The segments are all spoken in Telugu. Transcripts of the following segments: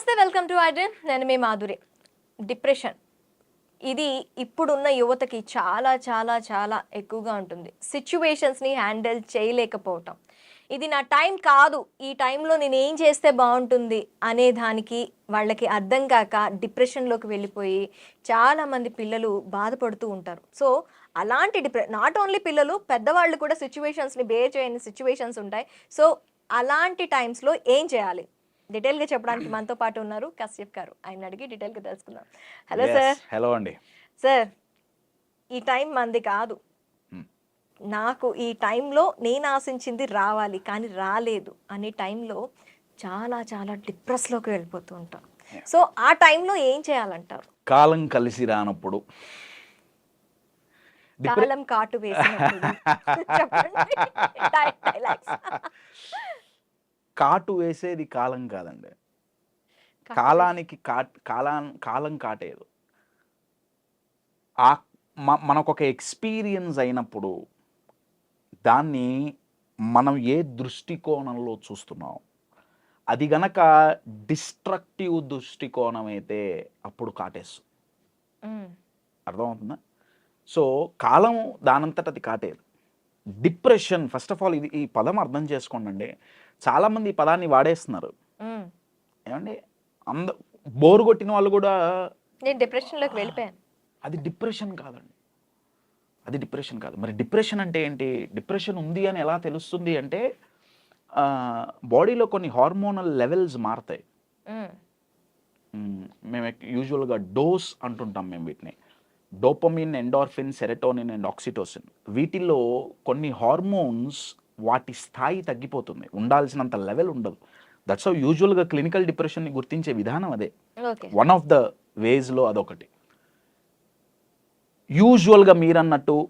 నమస్తే వెల్కమ్ టు ఐడ్రీమ్ నేను మీ మాధురి. డిప్రెషన్. ఇది ఇప్పుడున్న యువతకి చాలా చాలా చాలా ఎక్కువగా ఉంటుంది. సిచ్యువేషన్స్ని హ్యాండిల్ చేయలేకపోవటం. ఇది నా టైం కాదు. ఈ టైంలో నేను ఏం చేస్తే బాగుంటుంది అనే దానికి వాళ్ళకి అర్థం కాక డిప్రెషన్లోకి వెళ్ళిపోయి చాలామంది పిల్లలు బాధపడుతూ ఉంటారు. సో అలాంటి డిప్రె నాట్ ఓన్లీ పిల్లలు పెద్దవాళ్ళు కూడా సిచ్యువేషన్స్ని బేర్ చేయని సిచ్యువేషన్స్ ఉంటాయి. సో అలాంటి టైమ్స్లో ఏం చేయాలి? డీటెయిల్గా చెప్పడానికి మనతో పాటు ఉన్నారు కశ్యప్ గారు. ఆయన అడిగి డీటెయిల్గా తెలుసుకుందాం. Hello sir. హలో అండి. సార్ ఈ టైం మంది కాదు. Hmm. నాకు ఈ టైంలో నేను ఆశించింది రావాలి కానీ రాలేదు అనే టైంలో చాలా చాలా డిప్రెస్లోకి వెళ్ళిపోతూ ఉంటాం. సో ఆ టైంలో ఏం చేయాలంటారు? కాలం కలిసి రానప్పుడు. కాలం కాటు dialogues. కాటు వేసేది కాలం కాదండి. కాలానికి కా కాలా కాలం కాటేదు. ఆ మనకు ఒక ఎక్స్పీరియన్స్ అయినప్పుడు దాన్ని మనం ఏ దృష్టికోణంలో చూస్తున్నాం? అది గనక డిస్ట్రక్టివ్ దృష్టికోణం అయితే అప్పుడు కాటేస్తుంది. అర్థమవుతుందా? సో కాలం దానంతట అది కాటేది. డిప్రెషన్ ఫస్ట్ ఆఫ్ ఆల్ ఇది ఈ పదం అర్థం చేసుకోండి చాలామంది ఈ పదాన్ని వాడేస్తున్నారు. ఏమండి? అంద బోరు కొట్టిన వాళ్ళు కూడా నేను డిప్రెషన్లోకి వెళ్ళిపోయాను. అది డిప్రెషన్ కాదండి. అది డిప్రెషన్ కాదు. మరి డిప్రెషన్ అంటే ఏంటి? డిప్రెషన్ ఉంది అని ఎలా తెలుస్తుంది అంటే బాడీలో కొన్ని హార్మోనల్ లెవెల్స్ మారుతాయి. మేము. యూజువల్గా డోస్ అంటుంటాం మేము వీటిని. Dopamine endorphin serotonin and oxytocin వీటిల్లో కొన్ని హార్మోన్స్ వాటి స్థాయి తగ్గిపోతుంది. ఉండాల్సినంత లెవెల్ ఉండదు. దట్స్ హౌ యూజువల్గా క్లినికల్ డిప్రెషన్ని గుర్తించే విధానం అదే. వన్ ఆఫ్ ద వేస్లో అదొకటి. యూజువల్గా మీరన్నట్టు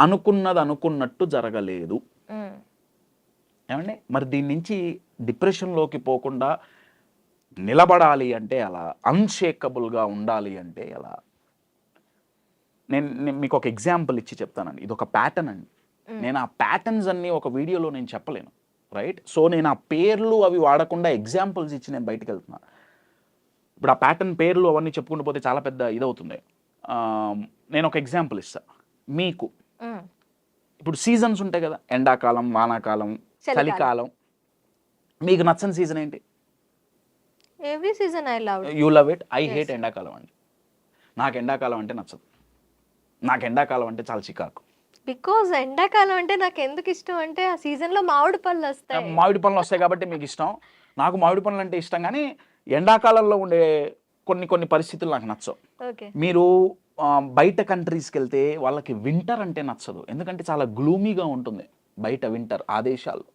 అనుకున్నది అనుకున్నట్టు జరగలేదు. ఏమండి? మరి దీని నుంచి డిప్రెషన్లోకి పోకుండా నిలబడాలి అంటే అలా అన్షేకబుల్గా ఉండాలి అంటే ఎలా నేను మీకు ఒక ఎగ్జాంపుల్ ఇచ్చి చెప్తానండి. ఇది ఒక ప్యాటర్న్ అండి నేను ఆ ప్యాటర్న్స్ అన్ని ఒక వీడియోలో నేను చెప్పలేను. రైట్ సో నేను ఆ పేర్లు అవి వాడకుండా ఎగ్జాంపుల్స్ ఇచ్చి నేను బయటకు వెళ్తున్నా. ఇప్పుడు ఆ ప్యాటర్న్ పేర్లు అవన్నీ చెప్పుకుంటూ పోతే చాలా పెద్ద ఇదవుతుంది నేను ఒక ఎగ్జాంపుల్ ఇస్తా. మీకు. ఇప్పుడు సీజన్స్ ఉంటాయి కదా. ఎండాకాలం వానాకాలం చలికాలం. మీకు నచ్చని సీజన్ ఏంటి? Every season I love you love it I. Hate ఎండాకాలం అండి. నాకు ఎండాకాలం అంటే నచ్చదు. నాకు ఎండాకాలం అంటే చాలా చికాకు. బికాజ్ ఎండాకాలం అంటే నాకు ఎందుకు ఇష్టం అంటే ఆ సీజన్లో మామిడి పళ్ళు వస్తాయి. మామిడి పనులు వస్తాయి కాబట్టి మీకు ఇష్టం. నాకు మామిడి పనులు అంటే ఇష్టం కానీ ఎండాకాలంలో ఉండే కొన్ని కొన్ని పరిస్థితులు నాకు నచ్చవు. మీరు బయట కంట్రీస్కి వెళ్తే వాళ్ళకి వింటర్ అంటే నచ్చదు. ఎందుకంటే చాలా గ్లూమీగా ఉంటుంది బయట వింటర్ ఆ దేశాల్లో.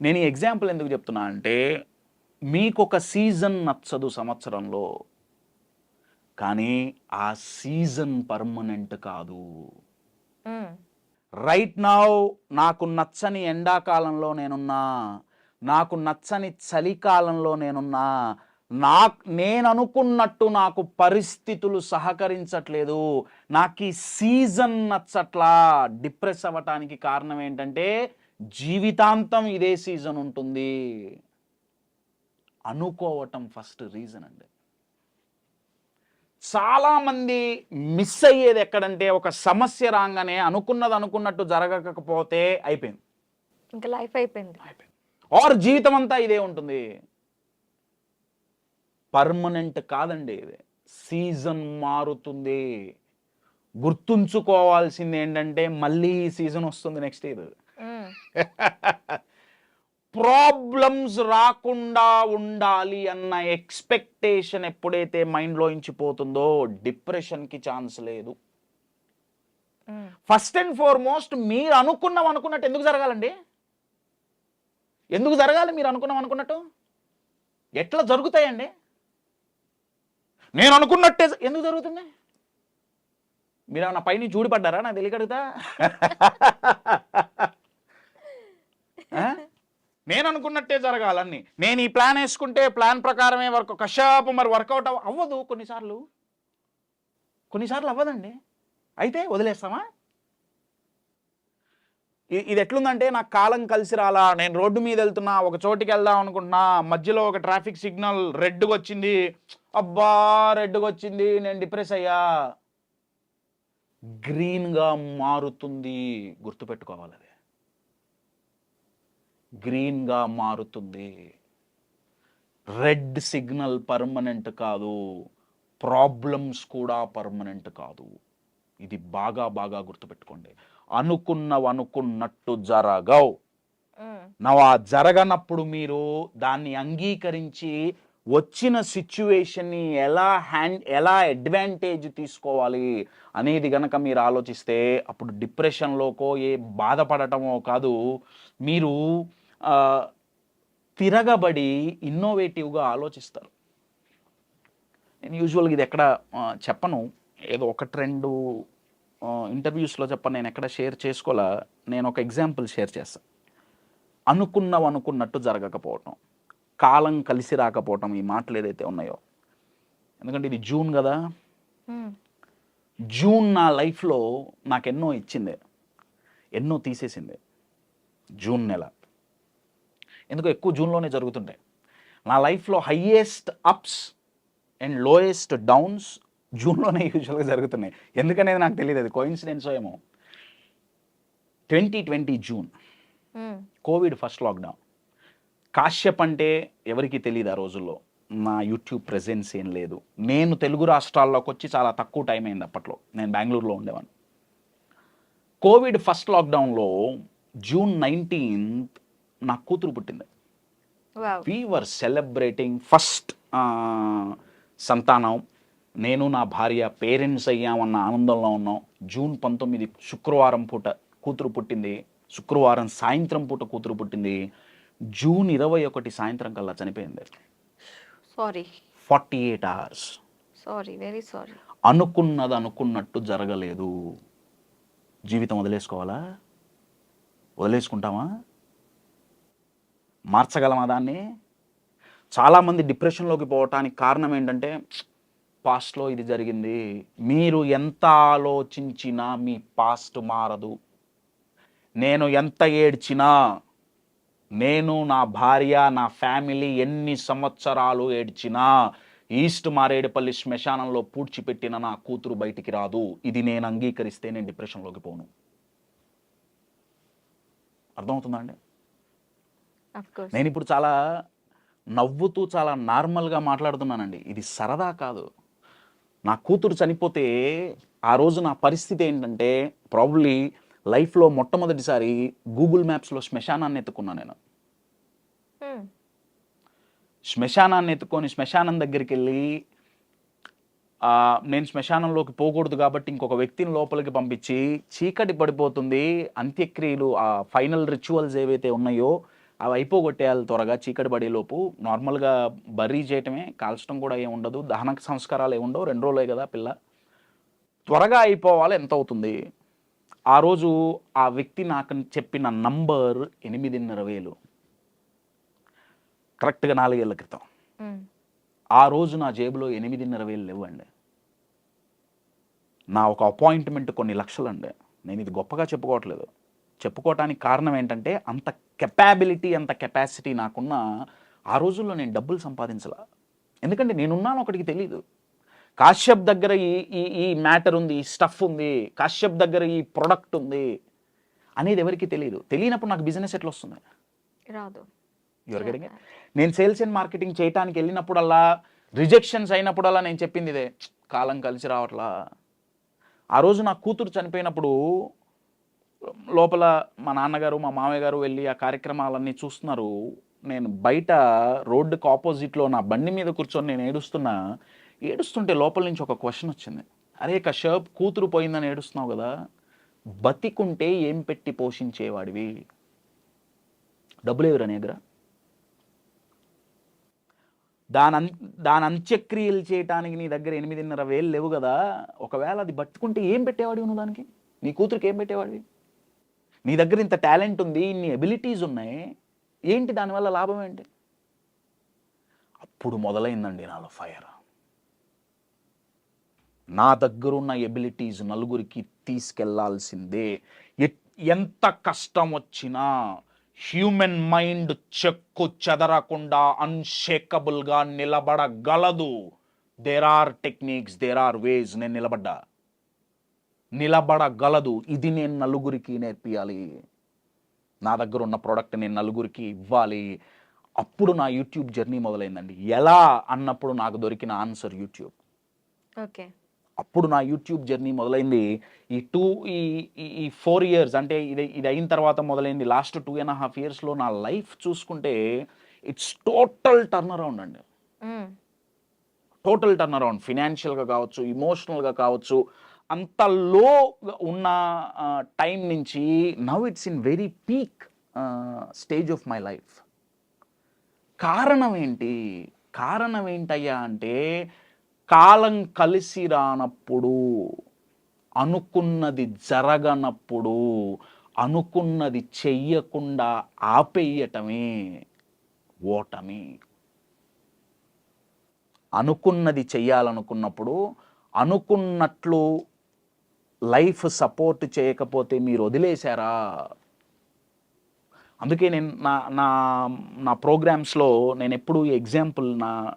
నేను ఈ ఎగ్జాంపుల్ ఎందుకు చెప్తున్నా అంటే మీకు ఒక సీజన్ నచ్చదు సంవత్సరంలో. కానీ ఆ సీజన్ పర్మనెంట్ కాదు. రైట్ నౌ నాకు నచ్చని ఎండాకాలంలో నేనున్నా నాకు నచ్చని చలికాలంలో నేనున్నా నా నేను అనుకున్నట్టు నాకు పరిస్థితులు సహకరించట్లేదు. నాకు ఈ సీజన్ నచ్చట్లా. డిప్రెస్ అవ్వటానికి కారణం ఏంటంటే జీవితాంతం ఇదే సీజన్ ఉంటుంది. అనుకోవటం ఫస్ట్ రీజన్ అండి. చాలా మంది మిస్ అయ్యేది ఎక్కడంటే ఒక సమస్య రాగానే అనుకున్నది అనుకున్నట్టు జరగకపోతే అయిపోయింది. ఇంకా లైఫ్ అయిపోయింది. అయిపోయింది. ఆర్ జీవితం అంతా ఇదే ఉంటుంది. పర్మనెంట్ కాదండి ఇది. సీజన్ మారుతుంది. గుర్తుంచుకోవాల్సింది ఏంటంటే మళ్ళీ సీజన్ వస్తుంది నెక్స్ట్ ఇయర్. ప్రాబ్లమ్స్ రాకుండా ఉండాలి అన్న ఎక్స్పెక్టేషన్ ఎప్పుడైతే మైండ్లో పోతుందో డిప్రెషన్కి ఛాన్స్ లేదు. ఫస్ట్ అండ్ ఫార్మోస్ట్ మీరు అనుకున్నాం అనుకున్నట్టు ఎందుకు జరగాలండి? ఎందుకు జరగాలి మీరు అనుకున్నాం అనుకున్నట్టు? ఎట్లా జరుగుతాయండి? నేను అనుకున్నట్టే ఎందుకు జరుగుతుంది మీరు ఏమన్నా పైన చూడిపడ్డారా నాకు తెలియకడుగుతా? నేను అనుకున్నట్టే జరగాలన్నీ నేను ఈ ప్లాన్ వేసుకుంటే ప్లాన్ ప్రకారమే వర్క్ కషాపు మరి వర్కౌట్ అవ్వదు కొన్నిసార్లు. కొన్నిసార్లు అవ్వదండి. అయితే వదిలేస్తామా? ఇది ఎట్లుందంటే నాకు కాలం కలిసి రాలా నేను రోడ్డు మీద వెళ్తున్నా ఒక చోటికి వెళ్దాం అనుకుంటున్నా మధ్యలో ఒక ట్రాఫిక్ సిగ్నల్ రెడ్గా వచ్చింది. అబ్బా రెడ్గా వచ్చింది నేను డిప్రెస్ అయ్యా. గ్రీన్గా మారుతుంది. గుర్తుపెట్టుకోవాలి అది. గ్రీన్గా మారుతుంది. రెడ్ సిగ్నల్ పర్మనెంట్ కాదు. ప్రాబ్లమ్స్ కూడా పర్మనెంట్ కాదు. ఇది బాగా బాగా గుర్తుపెట్టుకోండి. అనుకున్నవి అనుకున్నట్టు జరగవు. ఆ జరగనప్పుడు మీరు దాన్ని అంగీకరించి వచ్చిన సిచ్యువేషన్ని ఎలా హ్యాండ్ ఎలా అడ్వాంటేజ్ తీసుకోవాలి అనేది గనక మీరు ఆలోచిస్తే అప్పుడు డిప్రెషన్లోకో ఏ బాధపడటమో కాదు. మీరు తిరగబడి ఇన్నోవేటివ్గా ఆలోచిస్తారు. నేను యూజువల్గా ఇది ఎక్కడ చెప్పను. ఏదో ఒకటి రెండు ఇంటర్వ్యూస్లో చెప్పను. నేను ఎక్కడ షేర్ చేసుకోవాలా? నేను ఒక ఎగ్జాంపుల్ షేర్ చేస్తాను అనుకున్నవి అనుకున్నట్టు జరగకపోవటం. కాలం కలిసి రాకపోవటం ఈ మాటలు ఏదైతే ఉన్నాయో. ఎందుకంటే ఇది జూన్ కదా. జూన్ నా లైఫ్లో నాకు ఎన్నో ఇచ్చింది. ఎన్నో తీసేసింది. జూన్ నెల. ఎందుకు ఎక్కువ జూన్లోనే జరుగుతుంటాయి. నా లైఫ్లో highest ups and lowest downs జూన్లోనే యూజువల్గా జరుగుతున్నాయి. ఎందుకనేది నాకు తెలియదు అది కోయిన్సిడెన్స్ ఏమో. Twenty twenty June. Covid first lockdown. Kashyap అంటే ఎవరికి తెలియదు ఆ రోజుల్లో. నా యూట్యూబ్ ప్రెజెన్స్ ఏం లేదు. నేను తెలుగు రాష్ట్రాల్లోకి వచ్చి చాలా తక్కువ టైం అయింది అప్పట్లో. నేను బెంగళూరులో ఉండేవాడిని. కోవిడ్ ఫస్ట్ లాక్డౌన్లో జూన్ నైన్టీన్త్ నా కూతురు పుట్టింది. వావ్. వర్ సెలబ్రేటింగ్ ఫస్ట్ సంతానం. నేను నా భార్య పేరెంట్స్ అయ్యామన్న ఆనందంలో ఉన్నాం. జూన్ పంతొమ్మిది శుక్రవారం పూట కూతురు పుట్టింది. శుక్రవారం సాయంత్రం పూట కూతురు పుట్టింది. జూన్ ఇరవై ఒకటి సాయంత్రం కల్లా చనిపోయింది. Sorry forty eight hours sorry very sorry అనుకున్నది అనుకున్నట్టు జరగలేదు. జీవితం వదిలేసుకోవాలా? వదిలేసుకుంటామా? మార్చగలమా దాన్ని? చాలామంది డిప్రెషన్లోకి పోవటానికి కారణం ఏంటంటే పాస్ట్లో ఇది జరిగింది మీరు ఎంత ఆలోచించినా మీ పాస్ట్ మారదు. నేను ఎంత ఏడ్చినా నేను నా భార్య నా ఫ్యామిలీ ఎన్ని సంవత్సరాలు ఏడ్చినా ఈస్ట్ మారేడుపల్లి శ్మశానంలో పూడ్చిపెట్టిన నా కూతురు బయటికి రాదు. ఇది నేను అంగీకరిస్తే నేను డిప్రెషన్లోకి పోను. అర్థమవుతుందా అండి? నేను ఇప్పుడు చాలా నవ్వుతూ చాలా నార్మల్గా మాట్లాడుతున్నానండి. ఇది సరదా కాదు. నా కూతురు చనిపోతే ఆ రోజు నా పరిస్థితి ఏంటంటే ప్రాబ్లీ లైఫ్లో మొట్టమొదటిసారి గూగుల్ మ్యాప్స్లో శ్మశానాన్ని ఎత్తుకున్నాను నేను. శ్మశానాన్ని ఎత్తుకొని శ్మశానం దగ్గరికి వెళ్ళి ఆ, నేను శ్మశానంలోకి పోకూడదు కాబట్టి ఇంకొక వ్యక్తిని లోపలికి పంపించి చీకటి పడిపోతుంది. అంత్యక్రియలు ఆ ఫైనల్ రిచువల్స్ ఏవైతే ఉన్నాయో అవి అయిపోగొట్టేయాలి త్వరగా చీకటి పడేలోపు నార్మల్గా బర్రీ చేయటమే కాల్చడం కూడా ఏమి ఉండదు. దహన సంస్కారాలు ఏమి ఉండవు. రెండు రోజులే కదా పిల్ల. త్వరగా అయిపోవాలి ఎంత అవుతుంది? ఆ రోజు ఆ వ్యక్తి నాకు చెప్పిన నంబర్ ఎనిమిదిన్నర వేలు. కరెక్ట్గా నాలుగేళ్ళ క్రితం. ఆ రోజు నా జేబులో ఎనిమిదిన్నర వేలు లేవండి. నా ఒక అపాయింట్మెంట్ కొన్ని లక్షలు అండి నేను ఇది గొప్పగా చెప్పుకోవట్లేదు. చెప్పుకోవటానికి కారణం ఏంటంటే అంత కెపాబిలిటీ అంత కెపాసిటీ నాకున్న ఆ రోజుల్లో నేను డబ్బులు సంపాదించలా. ఎందుకంటే నేనున్నాను ఒకటికి తెలియదు కాశ్యప్ దగ్గర ఈ ఈ ఈ మ్యాటర్ ఉంది ఈ స్టఫ్ ఉంది కాశ్యప్ దగ్గర ఈ ప్రొడక్ట్ ఉంది అనేది ఎవరికి తెలియదు తెలియనప్పుడు నాకు బిజినెస్ ఎట్లా వస్తుంది? రాదు. నేను సేల్స్ అండ్ మార్కెటింగ్ చేయడానికి వెళ్ళినప్పుడల్లా రిజెక్షన్స్ అయినప్పుడల్లా నేను చెప్పింది ఇదే కాలం కలిసి రావట్లా. ఆ రోజు నా కూతురు చనిపోయినప్పుడు లోపల మా నాన్నగారు మా మామయ్య గారు వెళ్ళి ఆ కార్యక్రమాలన్నీ చూస్తున్నారు. నేను బయట రోడ్డుకు ఆపోజిట్లో నా బండి మీద కూర్చొని నేను ఏడుస్తున్నా. ఏడుస్తుంటే లోపల నుంచి ఒక క్వశ్చన్ వచ్చింది. అరే కశ్యప్ కూతురు పోయిందని ఏడుస్తున్నావు కదా. బతికుంటే ఏం పెట్టి పోషించేవాడివి? డబ్బులు ఎవరు నీ దగ్గర దాని దాని అంత్యక్రియలు చేయటానికి నీ దగ్గర ఎనిమిదిన్నర వేలు లేవు కదా. ఒకవేళ అది బతుకుంటే ఏం పెట్టేవాడివి నువ్వు దానికి? నీ కూతురికి ఏం పెట్టేవాడివి? నీ దగ్గర ఇంత టాలెంట్ ఉంది ఇన్ని ఎబిలిటీస్ ఉన్నాయి ఏంటి దానివల్ల లాభం ఏంటి? అప్పుడు మొదలైందండి నాలో ఫైర్ నా దగ్గరున్న ఎబిలిటీస్ నలుగురికి తీసుకెళ్ళాల్సిందే. ఎంత కష్టం వచ్చినా హ్యూమన్ మైండ్ చెక్కు చెదరకుండా అన్షేకబుల్గా నిలబడగలదు. There are techniques there are ways నేను నిలబడ్డా. నిలబడగలదు. ఇది నేను నలుగురికి నేర్పియాలి. నా దగ్గర ఉన్న ప్రోడక్ట్ నేను నలుగురికి ఇవ్వాలి. అప్పుడు నా యూట్యూబ్ జర్నీ మొదలైందండి. ఎలా అన్నప్పుడు నాకు దొరికిన ఆన్సర్ యూట్యూబ్ ఓకే. అప్పుడు నా యూట్యూబ్ జర్నీ మొదలైంది. ఈ టూ ఈ ఈ- ఫోర్ ఇయర్స్ అంటే ఇది ఇది అయిన తర్వాత మొదలైంది. లాస్ట్ టూ అండ్ హాఫ్ ఇయర్స్లో నా లైఫ్ చూసుకుంటే ఇట్స్ టోటల్ టర్న్ అరౌండ్ అండి టోటల్ టర్న్ అరౌండ్ ఫినాన్షియల్గా కావచ్చు ఇమోషనల్గా కావచ్చు అంత లో ఉన్న టైం నుంచి now it's in very peak stage of my life. కారణం ఏంటి కారణం ఏంటయ్యా అంటే కాలం కలిసి రానప్పుడు అనుకున్నది జరగనప్పుడు అనుకున్నది చెయ్యకుండా ఆపేయటమే ఓటమి. అనుకున్నది చెయ్యాలనుకున్నప్పుడు అనుకున్నట్లు లైఫ్ సపోర్ట్ చేయకపోతే మీరు వదిలేశారా? అందుకే నేను నా నా నా ప్రోగ్రామ్స్లో నేను ఎప్పుడు ఎగ్జాంపుల్ నా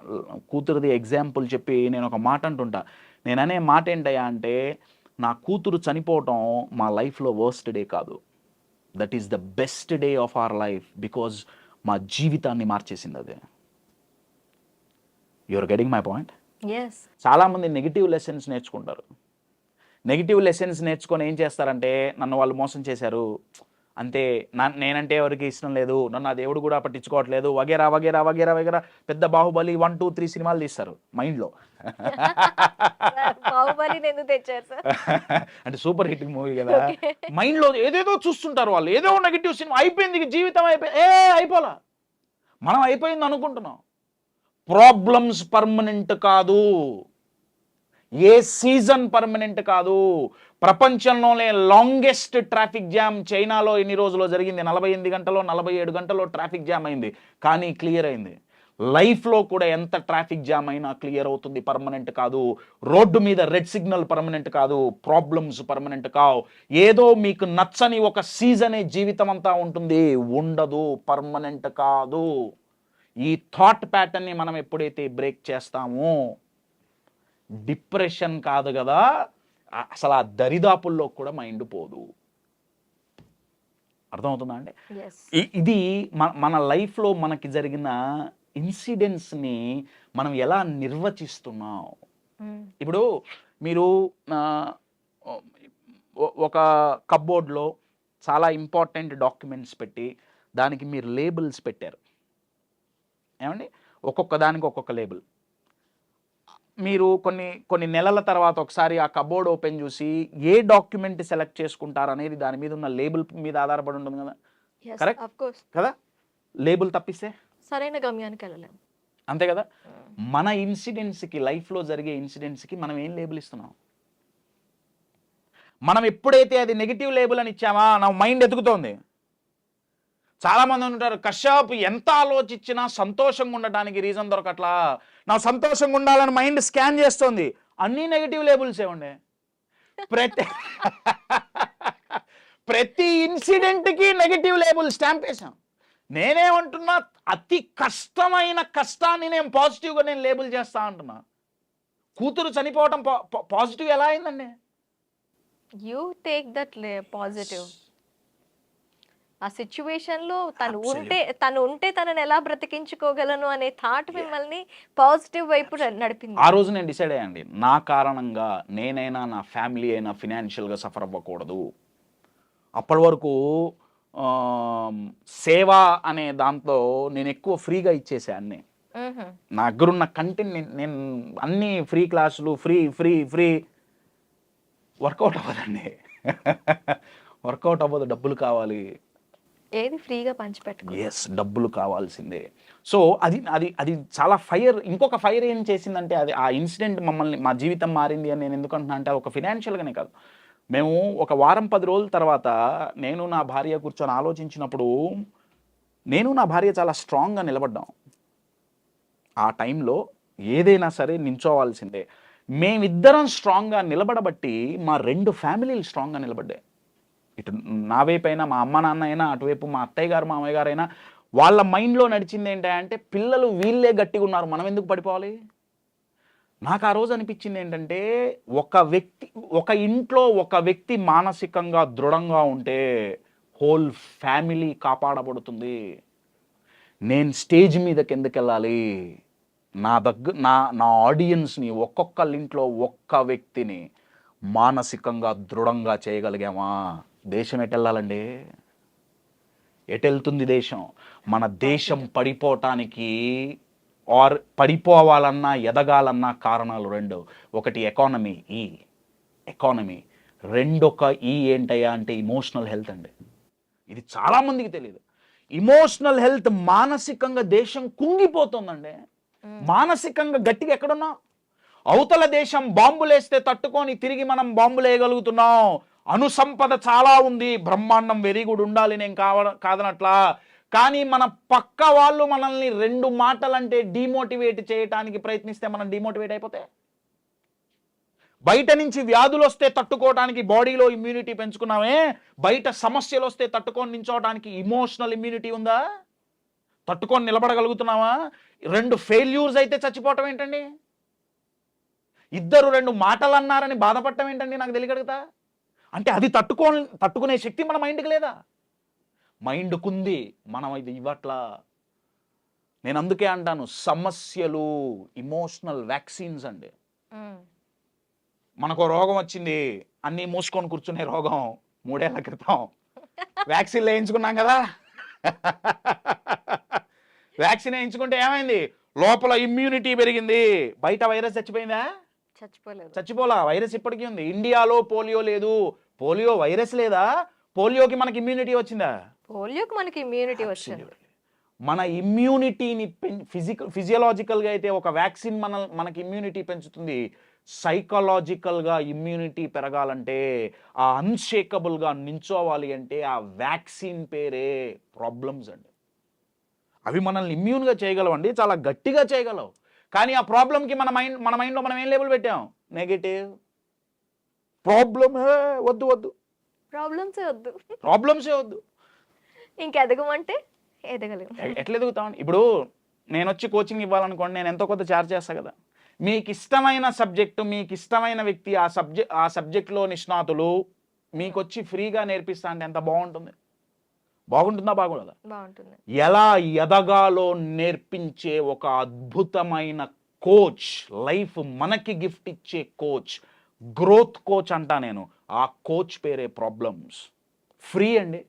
కూతురుది ఎగ్జాంపుల్ చెప్పి నేను ఒక మాట అంటుంటా. నేను అనే మాట ఏంటయ్యా అంటే నా కూతురు చనిపోవటం మా లైఫ్లో వర్స్ట్ డే కాదు. That is the best day of our life because మా జీవితాన్ని మార్చేసింది అదే. యువర్ గెటింగ్ మై పాయింట్ చాలామంది నెగిటివ్ లెసన్స్ నేర్చుకుంటారు. నెగిటివ్ లెసన్స్ నేర్చుకొని ఏం చేస్తారంటే నన్ను వాళ్ళు మోసం చేశారు. అంతే నా నేనంటే ఎవరికి ఇష్టం లేదు. నన్ను ఆ దేవుడు కూడా పట్టించుకోవట్లేదు. వగేరా వగేరా వగేరా వగేరా. పెద్ద బాహుబలి వన్ టూ త్రీ సినిమాలు తీస్తారు మైండ్లో. అంటే సూపర్ హిట్ మూవీ కదా. మైండ్లో ఏదేదో చూస్తుంటారు వాళ్ళు. ఏదో నెగిటివ్ సినిమా అయిపోయింది జీవితం అయిపోయింది ఏ అయిపోలా? మనం అయిపోయింది అనుకుంటున్నాం. ప్రాబ్లమ్స్ పర్మనెంట్ కాదు. ఏ సీజన్ పర్మనెంట్ కాదు. ప్రపంచంలోనే లాంగెస్ట్ ట్రాఫిక్ జామ్ చైనాలో ఎన్ని రోజుల్లో జరిగింది? నలభై ఎనిమిది గంటలో నలభై ఏడు గంటలో ట్రాఫిక్ జామ్ అయింది. కానీ క్లియర్ అయింది. లైఫ్లో కూడా ఎంత ట్రాఫిక్ జామ్ అయినా క్లియర్ అవుతుంది పర్మనెంట్ కాదు. రోడ్డు మీద రెడ్ సిగ్నల్ పర్మనెంట్ కాదు. ప్రాబ్లమ్స్ పర్మనెంట్ కావు. ఏదో మీకు నచ్చని ఒక సీజనే జీవితం అంతా ఉంటుంది. ఉండదు పర్మనెంట్ కాదు. ఈ థాట్ ప్యాటర్న్ని మనం ఎప్పుడైతే బ్రేక్ చేస్తామో డిప్రెషన్ కాదు కదా. అసలు ఆ దరిదాపుల్లో కూడా మైండ్ పోదు. అర్థమవుతుందా అండి? ఇది మన మన లైఫ్లో మనకి జరిగిన ఇన్సిడెంట్స్ని మనం ఎలా నిర్వచిస్తున్నాం? ఇప్పుడు మీరు ఒక కబ్బోర్డ్లో చాలా ఇంపార్టెంట్ డాక్యుమెంట్స్ పెట్టి దానికి మీరు లేబుల్స్ పెట్టారు. ఏమండి? ఒక్కొక్క దానికి ఒక్కొక్క లేబుల్. మీరు కొన్ని కొన్ని నెలల తర్వాత ఒకసారి ఆ కబోర్డ్ ఓపెన్ చూసి ఏ డాక్యుమెంట్ సెలెక్ట్ చేసుకుంటారు అనేది దాని మీద ఉన్న లేబుల్ మీద ఆధారపడి ఉంటుంది కదా? కోర్స్ కదా? లేబుల్ తప్పిస్తే? సరైన గమ్యానికి వెళ్ళలేము అంతే కదా? మన ఇన్సిడెంట్స్కి లైఫ్లో జరిగే ఇన్సిడెంట్స్కి మనం ఏం లేబుల్ ఇస్తున్నాం? మనం ఎప్పుడైతే అది నెగిటివ్ లేబుల్ అని ఇచ్చామా? నా మైండ్ ఎదుగుతోంది చాలామంది ఉంటారు కశ్యప్ ఎంత ఆలోచించినా సంతోషంగా ఉండటానికి రీజన్ దొరకట్లా? నా సంతోషంగా ఉండాలని మైండ్ స్కాన్ చేస్తోంది. అన్ని నెగిటివ్ లేబుల్స్ ఏమండే ప్రతి ప్రతి ఇన్సిడెంట్కి నెగిటివ్ లేబుల్ స్టాంప్ వేసాం నేనేమంటున్నా అతి కష్టమైన కష్టాన్ని నేను పాజిటివ్గా నేను లేబుల్ చేస్తా అంటున్నా. కూతురు చనిపోవటం పాజిటివ్ ఎలా అయిందండి? యూ టేక్ దట్ పాజిటివ్ ఆ సిచ్యువేషన్లో తను ఉంటే తను ఉంటే తనని ఎలా బ్రతికించుకోగలను అనే థాట్ మిమ్మల్ని పాజిటివ్ వైపు నడిపింది. ఆ రోజు నేను డిసైడ్ అయ్యండి నా కారణంగా నేనైనా నా ఫ్యామిలీ అయినా ఫినాన్షియల్గా సఫర్ అవ్వకూడదు. అప్పటి వరకు సేవ అనే దాంట్లో నేను ఎక్కువ ఫ్రీగా ఇచ్చేసా అన్నీ. మ్హూ. నా దగ్గరున్న కంటెంట్ నేను అన్ని ఫ్రీ క్లాసులు ఫ్రీ ఫ్రీ ఫ్రీ వర్కౌట్ అవ్వదండి. వర్కౌట్ అవ్వదు డబ్బులు కావాలి. ఏది ఫ్రీగా పంచిపెట్టుకో. ఎస్ డబ్బులు కావాల్సిందే. సో అది అది అది చాలా ఫైర్ ఇంకొక ఫైర్ ఏం చేసిందంటే అది ఆ ఇన్సిడెంట్ మమ్మల్ని మా జీవితం మారింది అని నేను ఎందుకంటున్నా అంటే ఒక ఫినాన్షియల్గానే కాదు. మేము ఒక వారం పది రోజుల తర్వాత నేను నా భార్య కూర్చొని ఆలోచించినప్పుడు నేను నా భార్య చాలా స్ట్రాంగ్గా నిలబడ్డాం. ఆ టైంలో ఏదైనా సరే నించోవాల్సిందే. మేమిద్దరం స్ట్రాంగ్గా నిలబడబట్టి మా రెండు ఫ్యామిలీలు స్ట్రాంగ్గా నిలబడ్డాయి. ఇటు నా వైపు అయినా మా అమ్మ నాన్న అయినా అటువైపు మా అత్తయ్య గారు మామయ్య గారు వాళ్ళ మైండ్లో నడిచింది ఏంటంటే పిల్లలు వీళ్ళే గట్టిగా ఉన్నారు. మనం ఎందుకు పడిపోవాలి? నాకు ఆ రోజు అనిపించింది ఏంటంటే ఒక వ్యక్తి ఒక ఇంట్లో ఒక వ్యక్తి మానసికంగా దృఢంగా ఉంటే హోల్ ఫ్యామిలీ కాపాడబడుతుంది. నేను స్టేజ్ మీదకి ఎందుకు వెళ్ళాలి నా దగ్గర నా నా ఆడియన్స్ని ఒక్కొక్కళ్ళ ఇంట్లో ఒక్క వ్యక్తిని మానసికంగా దృఢంగా చేయగలిగామా? దేశం ఎటు వెళ్ళాలండి ఎటు వెళ్తుంది దేశం? మన దేశం పడిపోవటానికి ఆర్ పడిపోవాలన్నా ఎదగాలన్నా కారణాలు రెండు. ఒకటి ఎకానమీ ఈ ఎకానమీ. రెండొక ఈ ఏంటయ్యా అంటే ఇమోషనల్ హెల్త్ అండి. ఇది చాలామందికి తెలియదు ఇమోషనల్ హెల్త్ మానసికంగా దేశం కుంగిపోతుందండి. మానసికంగా గట్టిగా ఎక్కడున్నా అవతల దేశం బాంబులేస్తే తట్టుకొని తిరిగి మనం బాంబులు వేయగలుగుతున్నాం అనుసంపద చాలా ఉంది. బ్రహ్మాండం వెరీ గుడ్ ఉండాలి నేను కావ కాదనట్లా. కానీ మన పక్క వాళ్ళు మనల్ని రెండు మాటలంటే డిమోటివేట్ చేయటానికి ప్రయత్నిస్తే మనం డిమోటివేట్ అయిపోతే? బయట నుంచి వ్యాధులు వస్తే తట్టుకోవడానికి బాడీలో ఇమ్యూనిటీ పెంచుకున్నామే. బయట సమస్యలు వస్తే తట్టుకొని నించోవడానికి ఇమోషనల్ ఇమ్యూనిటీ ఉందా? తట్టుకొని నిలబడగలుగుతున్నావా? రెండు ఫెయిల్యూర్స్ అయితే చచ్చిపోవటం ఏంటండి? ఇద్దరు రెండు మాటలు అన్నారని బాధపడటం ఏంటండి? నాకు తెలియగలుగుతా? అంటే అది తట్టుకో తట్టుకునే శక్తి మన మైండ్కి లేదా? మైండ్కుంది మనం ఇది ఇవ్వట్లా? నేను అందుకే అంటాను సమస్యలు ఇమోషనల్ వ్యాక్సిన్స్ అండి. మనకు రోగం వచ్చింది అన్నీ మూసుకొని కూర్చునే రోగం మూడేళ్ళ క్రితం. వ్యాక్సిన్ వేయించుకున్నాం కదా? వ్యాక్సిన్ వేయించుకుంటే ఏమైంది? లోపల ఇమ్యూనిటీ పెరిగింది. బయట వైరస్ చచ్చిపోయిందా? చచ్చిపోలేదు. చచ్చిపోలా? వైరస్ ఇప్పటికీ ఉంది. ఇండియాలో పోలియో లేదు. పోలియో వైరస్ లేదా? పోలియోకి మనకి ఇమ్యూనిటీ వచ్చిందా? పోలియోకి మనకి ఇమ్యూనిటీ వచ్చింది. మన ఇమ్యూనిటీని ఫిజికల్ ఫిజియలాజికల్గా అయితే ఒక వ్యాక్సిన్ మన మనకి ఇమ్యూనిటీ పెంచుతుంది. సైకలాజికల్గా ఇమ్యూనిటీ పెరగాలంటే ఆ అన్షేకబుల్గా నించోవాలి అంటే ఆ వ్యాక్సిన్ పేరే ప్రాబ్లమ్స్ అండి. అవి మనల్ని ఇమ్యూన్గా చేయగలవండి. చాలా గట్టిగా చేయగలవు. కానీ ఆ ప్రాబ్లంకి మన మైండ్ మన మైండ్లో మనం ఏం లేబుల్ పెట్టాం? నెగటివ్ ప్రాబ్లమ్ వద్దు వద్దు. ప్రాబ్లమ్స్ వద్దు. ప్రాబ్లమ్సే వద్దు. ఇంకెదగమంటే ఎదగలేము. ఎట్లా ఎదుగుతాం ఇప్పుడు నేను వచ్చి కోచింగ్ ఇవ్వాలనుకోండి నేను ఎంతో కొంత ఛార్జ్ చేస్తా కదా. మీకు ఇష్టమైన సబ్జెక్టు మీకు ఇష్టమైన వ్యక్తి ఆ సబ్జెక్ట్ ఆ సబ్జెక్ట్లో నిష్ణాతులు మీకు వచ్చి ఫ్రీగా నేర్పిస్తా అంటే ఎంత బాగుంటుంది? బాగుంటుందా బాగుండదా? బాగుంటుంది. ఎలా ఎదగాలో నేర్పించే ఒక అద్భుతమైన కోచ్ లైఫ్ మనకి గిఫ్ట్ ఇచ్చే కోచ్ గ్రోత్ కోచ్ అంటా నేను. ఆ కోచ్ పేరే ప్రాబ్లమ్స్. ఫ్రీ అండి.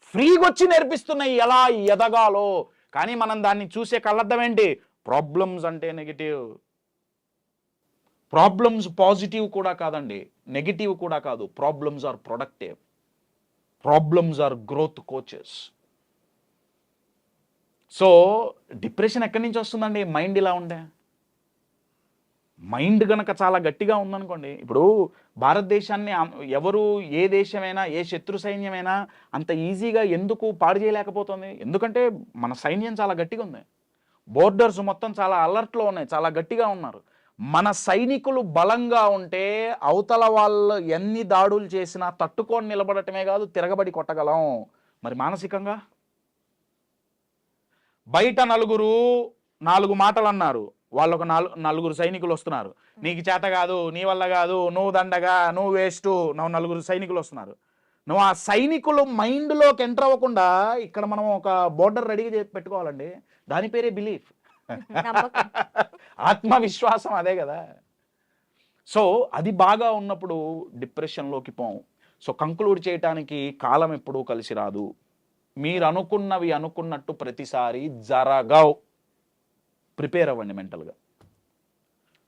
ఫ్రీగా వచ్చి నేర్పిస్తున్నాయి ఎలా ఎదగాలో. కానీ మనం దాన్ని చూసే కళ్ళర్థం ఏంటి ప్రాబ్లమ్స్ అంటే నెగిటివ్. ప్రాబ్లమ్స్ పాజిటివ్ కూడా కాదండి. నెగిటివ్ కూడా కాదు. Problems are productive. Problems are growth coaches so depression ఎక్కడి నుంచి వస్తుందండి? మైండ్ ఇలా ఉండే. మైండ్ కనుక చాలా గట్టిగా ఉందనుకోండి ఇప్పుడు భారతదేశాన్ని ఎవరు ఏ దేశమైనా ఏ శత్రు సైన్యమైనా అంత ఈజీగా ఎందుకు పాడు చేయలేకపోతుంది? ఎందుకంటే మన సైన్యం చాలా గట్టిగా ఉంది. బోర్డర్స్ మొత్తం చాలా అలర్ట్లో ఉన్నాయి చాలా గట్టిగా ఉన్నారు. మన సైనికులు బలంగా ఉంటే అవతల వాళ్ళు ఎన్ని దాడులు చేసినా తట్టుకొని నిలబడటమే కాదు తిరగబడి కొట్టగలం. మరి మానసికంగా? బయట నలుగురు నాలుగు మాటలు అన్నారు వాళ్ళు ఒక నాలుగు నలుగురు సైనికులు వస్తున్నారు. నీకు చేత కాదు నీ వల్ల కాదు నువ్వు దండగా నువ్వు వేస్ట్ నువ్వు నలుగురు సైనికులు వస్తున్నారు. నువ్వు ఆ సైనికులు మైండ్లోకి ఎంటర్ అవ్వకుండా ఇక్కడ మనం ఒక బోర్డర్ రెడీగా పెట్టుకోవాలండి. దాని పేరే బిలీఫ్. ఆత్మవిశ్వాసం అదే కదా. సో అది బాగా ఉన్నప్పుడు డిప్రెషన్లోకి పోం. సో కంక్లూడ్ చేయటానికి కాలం ఎప్పుడూ కలిసి రాదు. మీరు అనుకున్నవి అనుకున్నట్టు ప్రతిసారి జరగవు. ప్రిపేర్ అవ్వండి మెంటల్గా.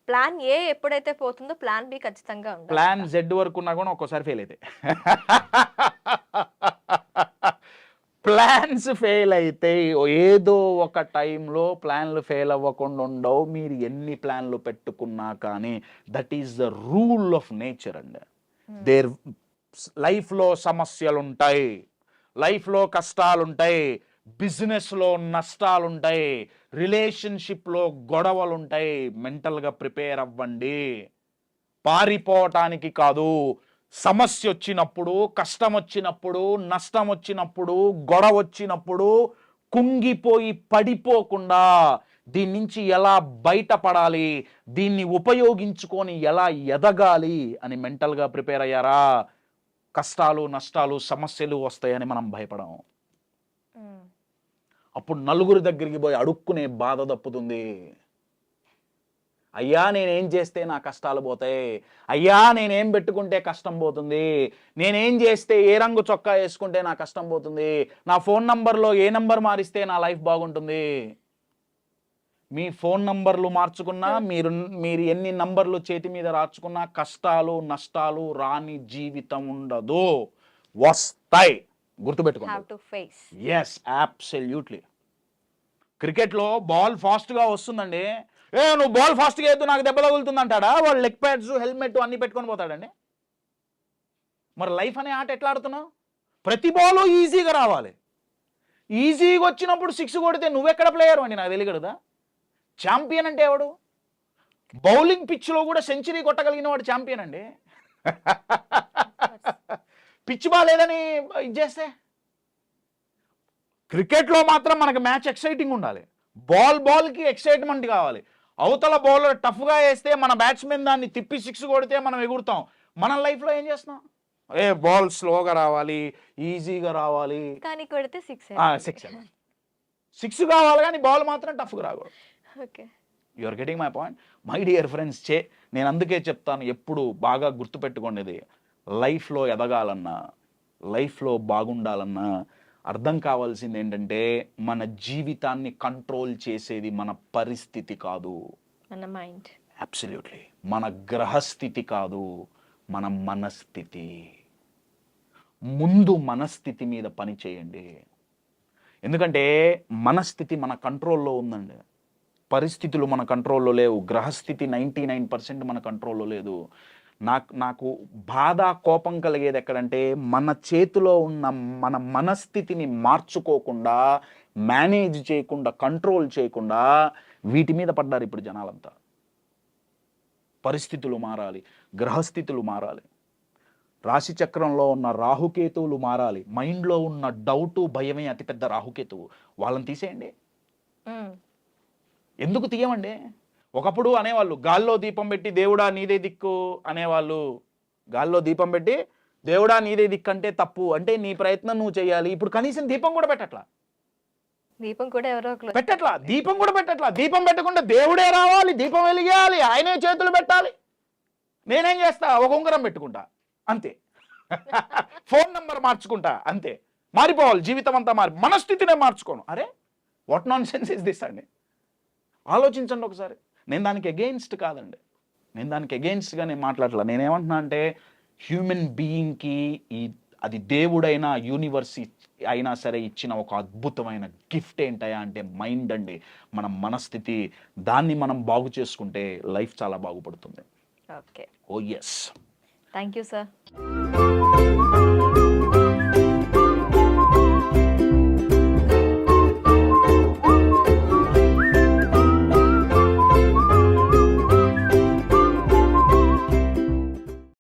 ప్లాన్ ఏ ఎప్పుడైతే పోతుందో ప్లాన్ బి ఖచ్చితంగా ప్లాన్ జెడ్ వరకు ఉన్నా కూడా ఒక్కోసారి ఫెయిల్ అయితే ప్లాన్స్ ఫెయిల్ అయితే ఏదో ఒక టైంలో ప్లాన్లు ఫెయిల్ అవ్వకుండా ఉండవు మీరు ఎన్ని ప్లాన్లు పెట్టుకున్నా కానీ that is the rule of nature అండి. దేర్ లైఫ్లో సమస్యలు ఉంటాయి లైఫ్లో కష్టాలు ఉంటాయి బిజినెస్లో నష్టాలు ఉంటాయి రిలేషన్షిప్లో గొడవలు ఉంటాయి మెంటల్గా ప్రిపేర్ అవ్వండి పారిపోవటానికి కాదు. సమస్య వచ్చినప్పుడు కష్టం వచ్చినప్పుడు నష్టం వచ్చినప్పుడు గొడవ వచ్చినప్పుడు కుంగిపోయి పడిపోకుండా దీని నుంచి ఎలా బయటపడాలి దీన్ని ఉపయోగించుకొని ఎలా ఎదగాలి అని మెంటల్గా ప్రిపేర్ అయ్యారా? కష్టాలు నష్టాలు సమస్యలు వస్తాయని మనం భయపడం. మ్మ్. అప్పుడు నలుగురి దగ్గరికి పోయి అడుక్కునే బాధ తప్పుతుంది. అయ్యా నేనేం చేస్తే నా కష్టాలు పోతాయి? అయ్యా నేనేం పెట్టుకుంటే కష్టం పోతుంది? నేనేం చేస్తే ఏ రంగు చొక్కా వేసుకుంటే నా కష్టం పోతుంది? నా ఫోన్ నంబర్లో ఏ నంబర్ మారిస్తే నా లైఫ్ బాగుంటుంది? మీ ఫోన్ నంబర్లు మార్చుకున్నా మీరు మీరు ఎన్ని నంబర్లు చేతి మీద రాచుకున్నా కష్టాలు నష్టాలు రాని జీవితం ఉండదు. వస్తాయి. గుర్తుపెట్టుకోండి. ఎస్ అబ్సల్యూట్లీ క్రికెట్లో బాల్ ఫాస్ట్గా వస్తుందండి. ఏ నువ్వు బాల్ ఫాస్ట్గా వేద్దు నాకు దెబ్బ తగులుతుంది అంటాడా? వాడు లెగ్ ప్యాడ్స్ హెల్మెట్ అన్ని పెట్టుకొని పోతాడండి. మరి లైఫ్ అనే ఆట ఎట్లా ఆడుతున్నావు? ప్రతి బాల్ ఈజీగా రావాలి. ఈజీగా వచ్చినప్పుడు సిక్స్ కొడితే నువ్వెక్కడ ప్లేయర్ అండి? నాకు తెలియగలదా ఛాంపియన్ అంటే ఎవడు? బౌలింగ్ పిచ్లో కూడా సెంచరీ కొట్టగలిగిన వాడు ఛాంపియన్ అండి. పిచ్ బాగాలేదని ఇది చేస్తే? క్రికెట్లో మాత్రం మనకు మ్యాచ్ ఎక్సైటింగ్ ఉండాలి. బాల్ బాల్కి ఎక్సైట్మెంట్ కావాలి. అవతల బౌలర్ టఫ్గా వేస్తే మన బ్యాట్స్మెన్ దాన్ని తిప్పి సిక్స్ కొడితే మనం ఎగురుతాం. మన లైఫ్లో ఏం చేస్తున్నాం? ఏ బాల్ స్లోగా రావాలి ఈజీగా రావాలి. కానీ కొడితే సిక్స్ సిక్స్ సిక్స్ కావాలి కానీ బాల్ మాత్రం టఫ్గా రాకూడదు. Okay. You are getting my point my dear friends చే నేను అందుకే చెప్తాను ఎప్పుడు బాగా గుర్తుపెట్టుకోండి లైఫ్లో ఎదగాలన్నా లైఫ్లో బాగుండాలన్నా అర్థం కావాల్సింది ఏంటంటే మన జీవితాన్ని కంట్రోల్ చేసేది మన పరిస్థితి కాదు. మన మైండ్. అబ్సల్యూట్లీ మన గ్రహస్థితి కాదు మన మనస్థితి. ముందు మనస్థితి మీద పని చేయండి. ఎందుకంటే మనస్థితి మన కంట్రోల్లో ఉందండి. పరిస్థితులు మన కంట్రోల్లో లేవు. గ్రహస్థితి నైంటీ నైన్ పర్సెంట్ మన కంట్రోల్లో లేదు. నాకు నాకు బాధ కోపం కలిగేది ఎక్కడంటే మన చేతిలో ఉన్న మన మనస్థితిని మార్చుకోకుండా మేనేజ్ చేయకుండా కంట్రోల్ చేయకుండా వీటి మీద పడ్డారు ఇప్పుడు జనాలంతా. పరిస్థితులు మారాలి గ్రహస్థితులు మారాలి. రాశి చక్రంలో ఉన్న రాహుకేతువులు మారాలి. మైండ్లో ఉన్న డౌటు భయమే అతిపెద్ద రాహుకేతువు. వాళ్ళని తీసేయండి. ఎందుకు తీయమండి? ఒకప్పుడు అనేవాళ్ళు గాల్లో దీపం పెట్టి దేవుడా నీదే దిక్కు అనేవాళ్ళు. గాల్లో దీపం పెట్టి దేవుడా నీదే దిక్కు అంటే తప్పు అంటే నీ ప్రయత్నం నువ్వు చేయాలి ఇప్పుడు కనీసం దీపం కూడా పెట్టట్లా. దీపం కూడా ఎవరో పెట్టట్లా. దీపం కూడా పెట్టట్లా. దీపం పెట్టకుండా దేవుడే రావాలి దీపం వెలిగేయాలి ఆయనే చేతులు పెట్టాలి. నేనేం చేస్తా? ఒక ఉంగరం పెట్టుకుంటా. అంతే. Phone number మార్చుకుంటా. అంతే. మారిపోవాలి. జీవితం అంతా మారి మనస్థితినే మార్చుకోను. అరే what nonsense is this అండి ఆలోచించండి ఒకసారి. నేను దానికి అగెయిన్స్ట్ కాదండి. నేను దానికి అగెయిన్స్ట్గా నేను మాట్లాడలే నేనేమంటున్నా అంటే హ్యూమన్ బీయింగ్కి ఈ అది దేవుడైనా యూనివర్స్ అయినా సరే ఇచ్చిన ఒక అద్భుతమైన గిఫ్ట్ ఏంటయా అంటే మైండ్ అండి. మన మనస్థితి దాన్ని మనం బాగు చేసుకుంటే లైఫ్ చాలా బాగుపడుతుంది. Okay. Oh yes thank you sir